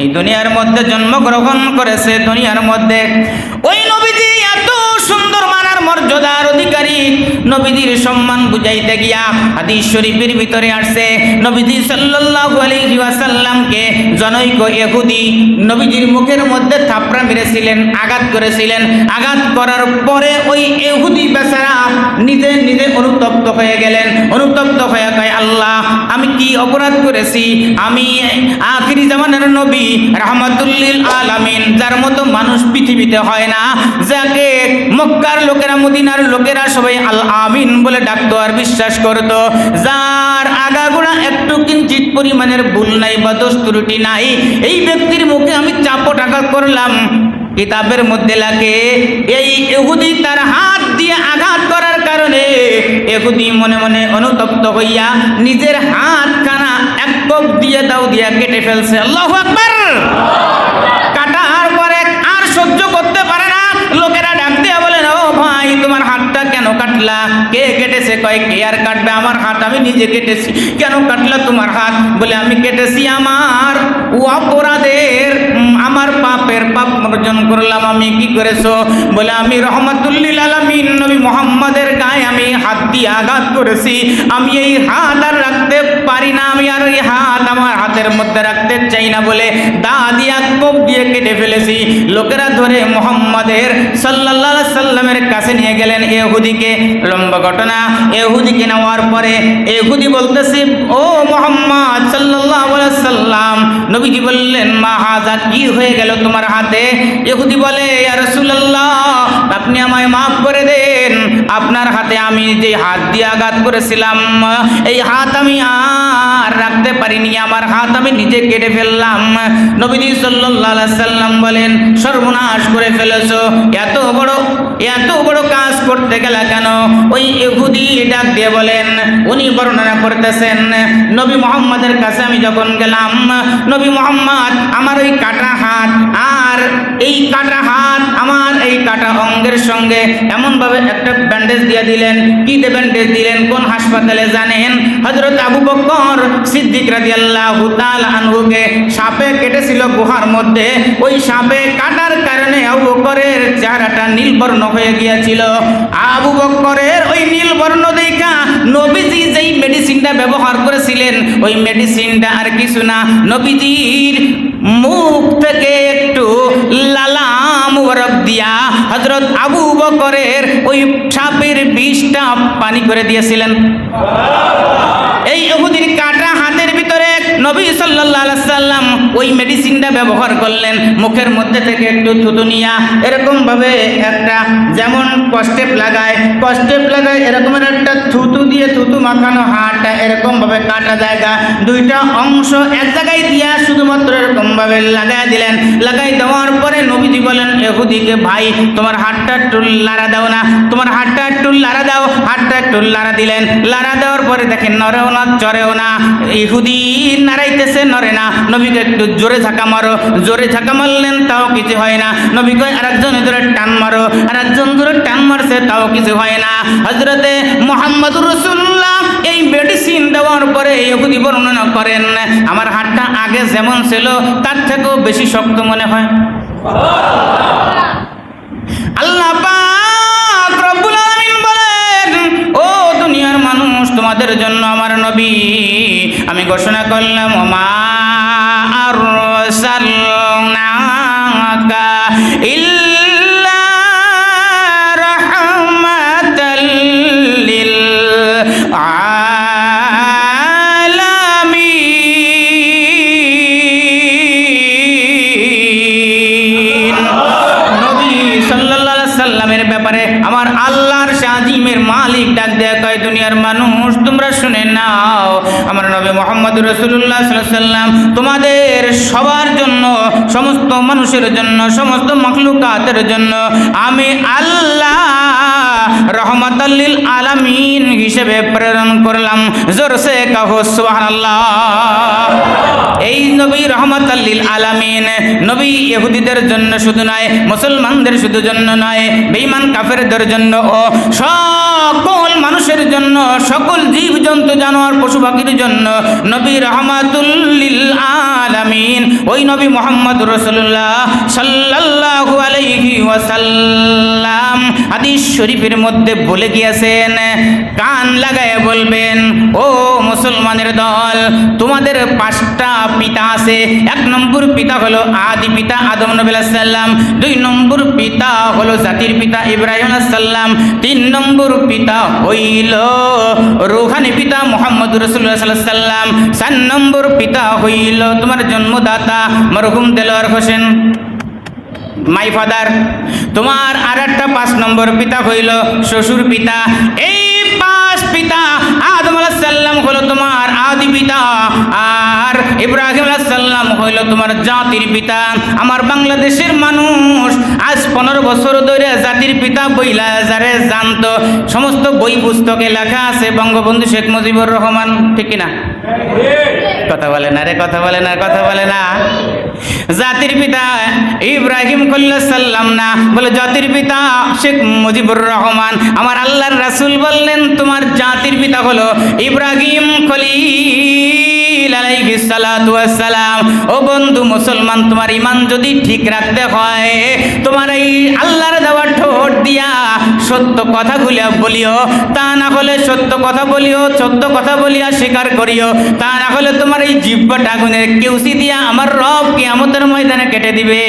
এই দুনিয়ার মধ্যে জন্মগ্রহণ করেছে, দুনিয়ার মধ্যে ওই নবীজি এত সুন্দর মানার মর্যাদার অধিকারী নবীজির সম্মান বুঝাইতে গিয়া হাদিস শরীফের ভিতরে আসছে, নবীজি সাল্লাল্লাহু আলাইহি ওয়াসাল্লামকে জনৈক ইহুদি নবীজির মুখের মধ্যে থাপড়া মেরেছিলেন, আঘাত করেছিলেন। আঘাত করার পরে ওই ইহুদি বেচারা নিজে নিজে অনুতপ্ত হয়ে গেলেন। অনুতপ্ত হয়ে কয়, আল্লাহ আমি কি অপরাধ করেছি? আমি আখিরি জামানের নবী রাহমাতুল্লিল আলামিন, যার মতো মানুষ পৃথিবীতে হয় না, যাকে মক্কার লোকেরা, মদিনার লোকেরা সবাই আল আমিন বলে ডাকতো আর বিশ্বাস করতো। যার আগাগোড়া একটু কিঞ্চিত পরিমাণের ভুল নাই বা দোষ ত্রুটি নাই, এই ব্যক্তির মুখে আমি চাপট আঘাত করলাম। কিতাবের মধ্যে লাগে, এই এহুদি তার হাত এহুদি মনে মনে অনুতপ্ত হইয়া নিজের হাত খানা এক কোপ দিয়ে দাও দিয়া কেটে ফেলছে। আল্লাহ আকবার! কাটার পরে আর সহ্য করতে পারে না। লোকেরা ডাক দিয়া বলেন, ও ভাই, তোমার হাতটা কেন কাটলা? কে কেটেছে? কয়, কে আর কাটবে? আমার হাত, আমি নিজে কেটেছি। কেন কাটলা তোমার হাত? বলে, আমি কেটেছি আমার অপরাধের পাপের পাপ অর্জন করলাম আমি, কি করেছ? বলে, আমি রহমতুল্লিল আলমিন, নবী মোহাম্মদের গায়ে আমি হাত দিয়ে আঘাত করেছি। আমি এই হাত আর রাখতে পারি না আমি আর এই হাত আমার হাতের মধ্যে রাখতে চাই না বলে দা দিয়া কোপ দিয়ে কেটে ফেলেছি। লোকেরা ধরে মোহাম্মদের আলাইহি সাল্লামের কাছে নিয়ে গেলেন এহুদিকে লম্বা ঘটনা এহুদিকে নেওয়ার পরে এহুদি বলতেছি, ও মোহাম্মদ আলাইহি সাল্লাম, নবীজি বললেন, মা হাজা, কি হয়ে গেল তোমার হাতে? এহুদি বলে রাসূলুল্লাহ, আপনি আমায় মাফ করে দেন। আপনার হাতে আমি যে হাত দিয়ে আঘাত করেছিলাম, এই হাত আমি আর রাখতে পারিনি। আমার হাত আমি নিজে কেটে ফেললাম। নবীজি আলাইহি সাল্লাম বলেন, সর্বনাশ করে ফেলেছো। এত বড় এত বড় কাজ করতে গেলে কেন? ওই ইহুদি ডাক দিয়ে বলেন, উনি বর্ণনা করতেছেন, নবী মোহাম্মদের কাছে আমি যখন গেলাম, নবী মোহাম্মদ আমার ওই কাটা হাত আর এই কাটা হাত কাটা অঙ্গের সঙ্গে এমনভাবে একটা ব্যান্ডেজ দিয়ে দিলেন। কি ব্যান্ডেজ দিলেন? কোন হাসপাতালে জানেন? হজরত আবু বকর সিদ্দিক রাদিয়াল্লাহু তাআলা আনহুকে সাপে কেটেছিল গুহার মধ্যে। ওই সাপে কাটার কারণে আবু বকরের চেহারাটা নীলবর্ণ হয়ে গিয়েছিল। আবু বকরের ওই নীলবর্ণ দেখা নবীজি যেই মেডিসিনটা ব্যবহার করেছিলেন, ওই মেডিসিনটা আর কিছু না। নবীজির মুখ থেকে একটু লালা মুবারক দিয়া হজরত আবু বকরের ওই সাপের বিষটা পানি করে দিয়েছিলেন। এই ইহুদির কাটা হাতের ভিতরে নবী আলাইহি সাল্লাম ওই মেডিসিনটা ব্যবহার করলেন। মুখের মধ্যে থেকে একটু থুতু নিয়া এরকম ভাবে একটা যেমন কষ্টেপ লাগায় কষ্টেপ লাগায় এরকমের একটা থুতু দিয়ে থুতু মাখানো হাড়টা এরকম ভাবে কাটা জায়গা, দুইটা অংশ এক জায়গায় দিয়া শুধুমাত্র এরকম ভাবে লাগাই দিলেন। লাগাই দেওয়ার পরে বলেন এহুদিকে ভাই, তোমার হাতটা একটু লাড়া দাও না। তোমার হাতটা একটু লাড়া দাও, হাতটা একটু লাড়া দিলেন। লাড়া দেওয়ার পরে দেখেন নরেও না, চরেও না। ইহুদি নাড়াইতেছে নরে না। নবীকে একটু জোরে ঝাঁকা মারো। জোরে ঝাঁকা মারলেন, তাও কিছু হয় না। নবীকে আরেকজন ধরে টান মারো। আরেকজন ধরে টান মারছে, তাও কিছু হয় না। হজরতে মোহাম্মদ রসুল্লাহ এই মেডিসিন দেওয়ার পরে ইহুদি বর্ণনা করেন, আমার হাতটা আগে যেমন ছিল, তার থেকেও বেশি শক্ত মনে হয়। আল্লাহ রব্বুল বলেন, ও দুনিয়ার মানুষ, তোমাদের জন্য আমার নবী। আমি ঘোষণা করলাম মা আর ইল্লা সাল্লামের ব্যাপারে আমার আল্লাহর শাহিমের মালিক ডাক দেয়া কয়, দুনিয়ার মানুষ, তোমরা শুনে নাও, আমার নবী মোহাম্মদ রসুল্লাহ সাল্লাম তোমাদের সবার জন্য, সমস্ত মানুষের জন্য, সমস্ত মখলুকাতের জন্য আমি আল্লাহ রহমতাল্লিল আলামিন হিসেবে প্রেরণ করলাম। জোরসে কাহো, সুবহানাল্লাহ। এই নবী রহমত আল্লিল আলামিন। নবী ইহুদিদের জন্য শুধু নয়, মুসলমানদের শুধু জন্য নয়, বেঈমান কাফেরদের জন্য ও সকল মানুষের জন্য, সকল জীব জন্তু জানোয়ার, পশু পাখির জন্য নবী রহমাতুল্লিল আলামিন। ওই নবী মোহাম্মদ রসুল্লাহ সাল্লাল্লাহু আলাইহি ওয়াসাল্লাম। হাদিস শরীফের মধ্যে বলে গিয়েছেন, কান লাগায় বলবেন, ও মুসলমানের দল, তোমাদের পাঁচটা পিতা আছে। এক নম্বর পিতা হলো আদি পিতা আদম নবী সাল্লাম দুই নম্বর পিতা হলো জাতির পিতা ইব্রাহিম সাল্লাম তিন নম্বর পিতা হইল রুহানি পিতা মোহাম্মদ রসুল্লাহ সাল্লাম চার নম্বর পিতা হইল তোমার জন্মদাতা মরহুম দেলোয়ার হোসেন। মাই ফাদার তোমার আর একটা পাঁচ নম্বর পিতা হইল শ্বশুর পিতা। এই পাঁচ পিতা আদম সাল্লাম হলো তোমার আদি পিতা আর ইব্রাহিম সাল্লাম হইল তোমার জাতির পিতা। আমার বাংলাদেশের মানুষ আজ পনেরো বছর ধরে জাতির পিতা বইলা যারে জানতো। সমস্ত বই পুস্তকে লেখা আছে বঙ্গবন্ধু শেখ মুজিবুর রহমান ঠিক কিনা? কথা বলে না রে কথা বলে না কথা বলে না। জাতির পিতা ইব্রাহিম সাল্লাম না। বলে, জাতির পিতা শেখ মুজিবুর রহমান। আমার আল্লাহর রাসুল বললেন, তোমার জাতির পিতা হলো ইব্রাহিম খলিল। সালাম ও বন্ধু মুসলমান, তোমার ইমান যদি ঠিক রাখতে হয়, তোমার এই আল্লাহর দেওয়া ঠোঁট দিয়া সত্য কথাগুলো বলিও, তা না হলে সত্য কথা বলিও সত্য কথা বলিয়া স্বীকার করিও, তা না হলে তোমার এই জিব্বাটা আগুনের কেউসি দিয়া আমার রব কেয়ামতের ময়দানে কেটে দিবে।